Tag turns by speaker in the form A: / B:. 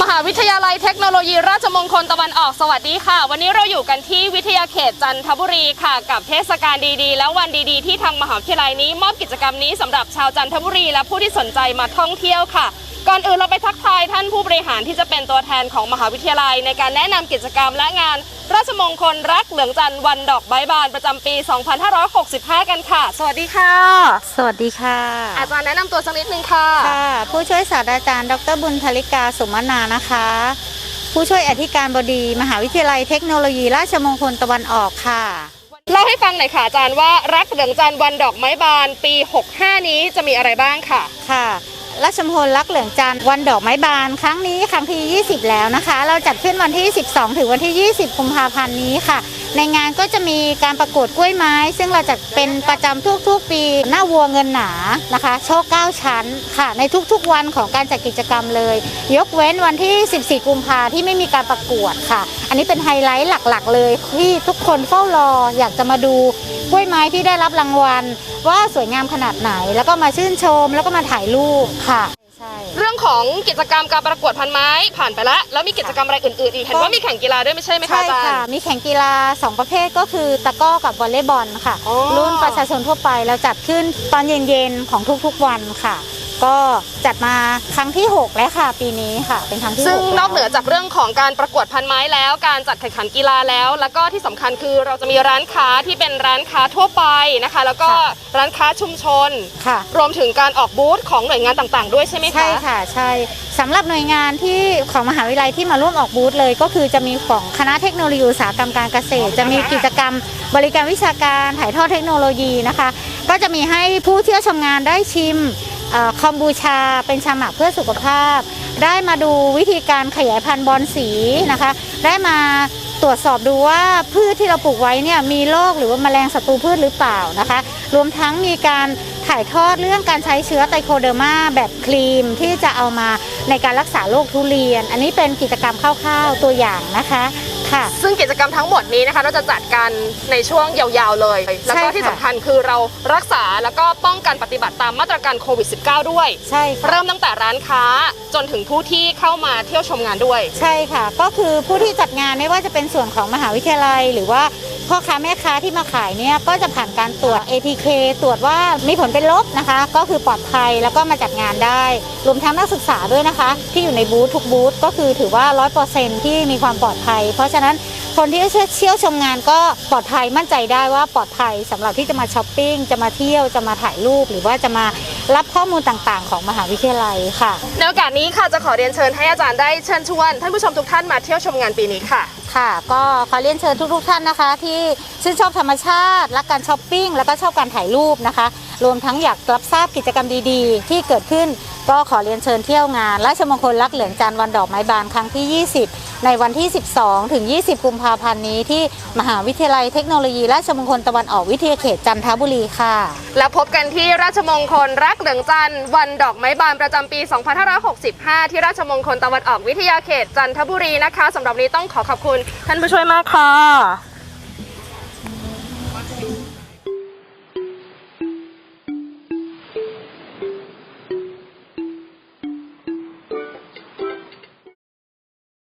A: มหาวิทยาลัยเทคโนโลยีราชมงคลตะวันออกสวัสดีค่ะ วันนี้เราอยู่กันที่วิทยาเขตจันทบุรีค่ะ กับเทศกาลดีๆ และวันดีๆ ที่ทางมหาวิทยาลัยนี้ มอบกิจกรรมนี้สำหรับชาวจันทบุรีและผู้ที่สนใจมาท่องเที่ยวค่ะ ก่อนอื่นเราไปทักทายท่านผู้บริหารที่จะเป็นตัวแทนของมหาวิทยาลัย ในการแนะนำกิจกรรมและงาน ราชมงคลรักเหลืองจันทร์วันดอกไม้บานประจำปี 2565 กันค่ะ สวัสดีค่ะ
B: สวัสดีค่ะ
A: อาจารย์แนะนำตัวสักนิดนึงค่ะ
B: ค่ะ ผู้ช่วยศาสตราจารย์ ดรบุญธลิกาสุมนานะคะ ผู้ช่วยอธิการบดี มหาวิทยาลัยเทคโนโลยี ราชมงคลตะวันออกค่ะ
A: เล่าให้ฟังหน่อยค่ะอาจารย์ว่ารักเหลืองจันทร์วันดอกไม้บานปี 65 นี้จะมีอะไรบ้างค่ะ
B: ค่ะ ราชมพลรักเหลืองจันทร์วันดอกไม้บาน ครั้งนี้ครั้งที่ 20 แล้วนะคะ เราจัดขึ้นวันที่ 12 ถึงวันที่ 20 กุมภาพันธ์นี้ค่ะ ในงานก็จะมีการประกวดกล้วยไม้ ซึ่งเราจัดเป็นประจำทุกๆ ปีหน้าวัวเงินหนานะคะโชค9ชั้นค่ะ ในทุกๆวันของการจัดกิจกรรมเลย ยกเว้นวันที่ 14 กุมภาที่ไม่มีการประกวดค่ะ อันนี้เป็นไฮไลท์หลักๆ เลยที่ทุกคนเฝ้ารออยากจะมาดูกล้วยไม้ที่ได้รับรางวัล ว่าสวยงามขนาดไหน แล้วก็มาชื่นชม แล้วก็มาถ่ายรูปค่ะ
A: เรื่องของกิจกรรมการประกวดพันไม้ผ่านไปแล้วแล้วมีกิจกรรมอะไรอื่นๆอีกเห็นว่ามีแข่งกีฬาด้วยไม่ใช่ไหมคะ
B: ใช่
A: อาจาร
B: ค่ะ
A: ย์
B: มีแข่งกีฬา 2 ประเภทก็คือตะกร้อกับวอลเลย์บอลค่ะ
A: อ๋อ
B: รุ่นประชาชนทั่วไปเราจัดขึ้นตอนเย็นๆ ของทุกๆวันค่ะ ก็จัดมาครั้งที่ 6 แล้วค่ะ ปีนี้ค่ะ เป็นครั้งที่
A: ซึ่ง
B: หก
A: นอกเหนือจากเรื่องของการประกวดพันไม้แล้ว การจัดแข่งขันกีฬาแล้ว แล้วก็ที่สำคัญคือเราจะมีร้านค้าที่เป็นร้านค้าทั่วไปนะคะ แล้วก็ร้านค้าชุมชน
B: ค่ะ
A: รวมถึงการออกบูธของหน่วยงานต่างๆ ด้วยใช่ไหมคะ
B: ใช่ค่ะใช่สำหรับหน่วยงานที่ของมหาวิทยาลัยที่มาร่วมออกบูธเลย ก็คือจะมีของคณะเทคโนโลยีอุตสาหกรรมการเกษตร จะมีกิจกรรมบริการวิชาการถ่ายทอดเทคโนโลยีนะคะ ก็จะมีให้ผู้เที่ยวชมงานได้ชิมเอ่อ คอมบูชาเป็นชาหมักเพื่อสุขภาพ ได้มาดูวิธีการขยายพันธุ์บอลสีนะคะ ได้มาตรวจสอบดูว่าพืชที่เราปลูกไว้เนี่ยมีโรคหรือว่าแมลงศัตรูพืชหรือเปล่านะคะ รวมทั้งมีการถ่ายทอดเรื่องการใช้เชื้อไตโคเดอร์มาแบบครีมที่จะเอามาในการรักษาโรคทุเรียน อันนี้เป็นกิจกรรมคร่าวๆตัวอย่างนะคะ ค่ะ
A: ซึ่งกิจกรรมทั้งหมดนี้นะคะ เราจะจัดกันในช่วงยาวๆเลย แล้วก็
B: ใช่ค่ะ
A: ที่สำคัญคือเรารักษาแล้วก็ป้องกันปฏิบัติตามมาตรการโควิด -19 ด้วย
B: ใช่ค่ะ
A: เริ่มตั้งแต่ร้านค้าจนถึงผู้ที่เข้ามาเที่ยวชมงานด้วย
B: ใช่ค่ะ ก็คือผู้ที่จัดงานไม่ว่าจะเป็นส่วนของมหาวิทยาลัย หรือว่า พ่อค้าแม่ค้าที่มาขายเนี่ยก็จะผ่านการตรวจ ATK ตรวจว่ามีผลเป็นลบนะคะ ก็คือปลอดภัยแล้วก็มาจัดงานได้ รวมทั้งนักศึกษาด้วยนะคะ ที่อยู่ในบูธทุกบูธก็คือถือว่า 100%ที่มีความปลอดภัย เพราะฉะนั้นคนที่เชื่อเชี่ยวชมงานก็ปลอดภัยมั่นใจได้ว่าปลอดภัยสำหรับที่จะมาช้อปปิ้งจะมาเที่ยวจะมาถ่ายรูป หรือว่าจะมารับข้อมูลต่างๆ ของมหาวิทยาลัยค่ะ
A: ในโอกาสนี้ค่ะจะขอเรียนเชิญให้อาจารย์ได้เชิญชวนท่านผู้ชมทุกท่านมาเที่ยวชมงานปีนี้ค่ะ
B: ค่ะ ก็ขอเรียนเชิญทุกๆท่านนะคะ ที่ชื่นชอบธรรมชาติ รักการช้อปปิ้ง แล้วก็ชอบการถ่ายรูปนะคะ รวมทั้งอยากรับทราบกิจกรรมดีๆ ที่เกิดขึ้น ก็ขอเรียนเชิญเที่ยวงานราชมงคลรักเหลืองจันทร์วันดอกไม้บานครั้งที่ 20 ในวันที่ 12 ถึง 20 กุมภาพันธ์นี้ที่มหาวิทยาลัยเทคโนโลยีราชมงคลตะวันออกวิทยาเขตจันทบุรีค่ะ
A: แล้วพบกันที่ราชมงคลรักเหลืองจันทร์วันดอกไม้บานประจำปี 2565 ที่ราชมงคลตะวันออกวิทยาเขตจันทบุรีนะคะสำหรับนี้ต้องขอขอบคุณท่านผู้ช่วยมากค่ะ